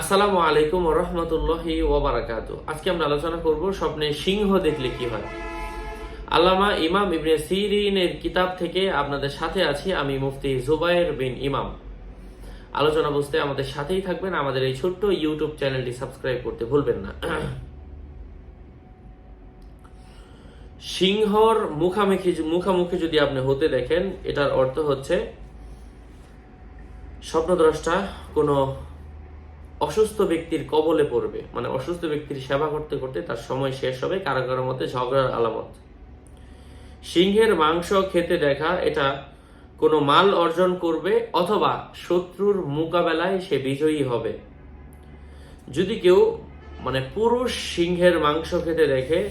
আসসালামু আলাইকুম রহমতুল্লাহি ওবারাকাতু আজকে আমরা আলোচনা করব স্বপ্নে সিংহ দেখলে কি হয়? আল্লামা ইমাম ইবনে সিরিনের কিতাব থেকে আপনাদের সাথে আছি আমি মুফতি জুবাইর বিন ইমাম। আলোচনা বুঝতে আমাদের সাথেই থাকবেন। আমাদের এই ছোট্ট ইউটিউব চ্যানেলটি সাবস্ক্রাইব করতে ভুলবেন না। সিংহর মুখামুখি মুখামুখি যদি আপনি হতে দেখেন, এটার অর্থ হচ্ছে স্বপ্নদ্রষ্টা কোনো অসুস্থ ব্যক্তির কবলে পড়বে। মানে অসুস্থ ব্যক্তির সেবা করতে করতে তার সময় শেষ হবে কারও কারও মতে ঝগড়ার আলামত। সিংহের মাংস খেতে দেখা, এটা কোনো মাল অর্জন করবে অথবা শত্রুর মোকাবেলায় সে বিজয়ী হবে। যদি কেউ মানে পুরুষ সিংহের মাংস খেতে দেখে,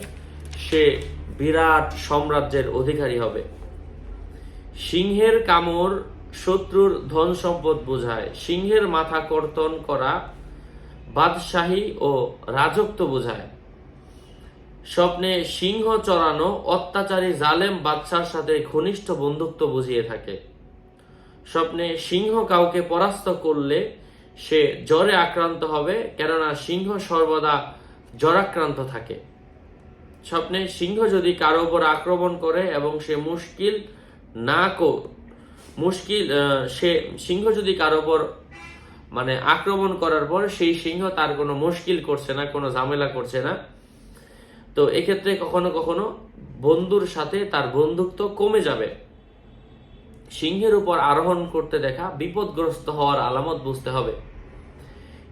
সে বিরাট সাম্রাজ্যের অধিকারী হবে। সিংহের কামড় শত্রুর ধন সম্পদ বোঝায়। সিংহের মাথা কর্তন করা বাদশাহী ও রাজত্ব বোঝায়। স্বপ্নে সিংহ চড়ানো অত্যাচারী জালেম বাদশার সাথে ঘনিষ্ঠ বন্ধুত্ব বুঝিয়ে থাকে। স্বপ্নে সিংহ কাউকে পরাস্ত করলে সে জ্বরে আক্রান্ত হবে, কেননা সিংহ সর্বদা জ্বরাক্রান্ত থাকে। স্বপ্নে সিংহ যদি কারও উপর আক্রমণ করে এবং সে মুশকিল না মুশকিল সে সিংহ যদি কারও উপর মানে আক্রমণ করার পর সেই সিংহ তার কোনো মুশকিল করছে না, কোনো ঝামেলা করছে না। তো এক্ষেত্রে কখনো কখনো বন্ধুর সাথে তার বন্ধুত্ব কমে যাবে। সিংহের উপর আরোহণ করতে দেখা বিপদগ্রস্ত হওয়ার আলামত বুঝতে হবে।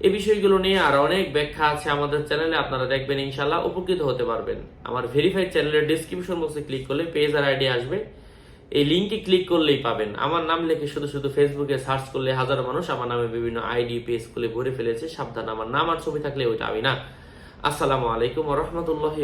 এই বিষয়গুলো নিয়ে আর অনেক ব্যাখ্যা আছে আমাদের চ্যানেলে, আপনারা দেখবেন ইনশাল্লাহ উপকৃত হতে পারবেন। আমার ভেরিফাইড চ্যানেলের ডিসক্রিপশন বক্সে ক্লিক করলে পেজ আর আইডি আসবে। এই লিঙ্কে ক্লিক করলেই পাবেন। আমার নাম লেখে শুধু শুধু ফেসবুকে সার্চ করলে হাজার মানুষ আমার নামে বিভিন্ন আইডি পেজ খুলে ভরে ফেলেছে। সাবধান আমার নাম আর ছবি থাকলে ওইটা আমি না। আসসালামু আলাইকুম রহমতুল্লাহ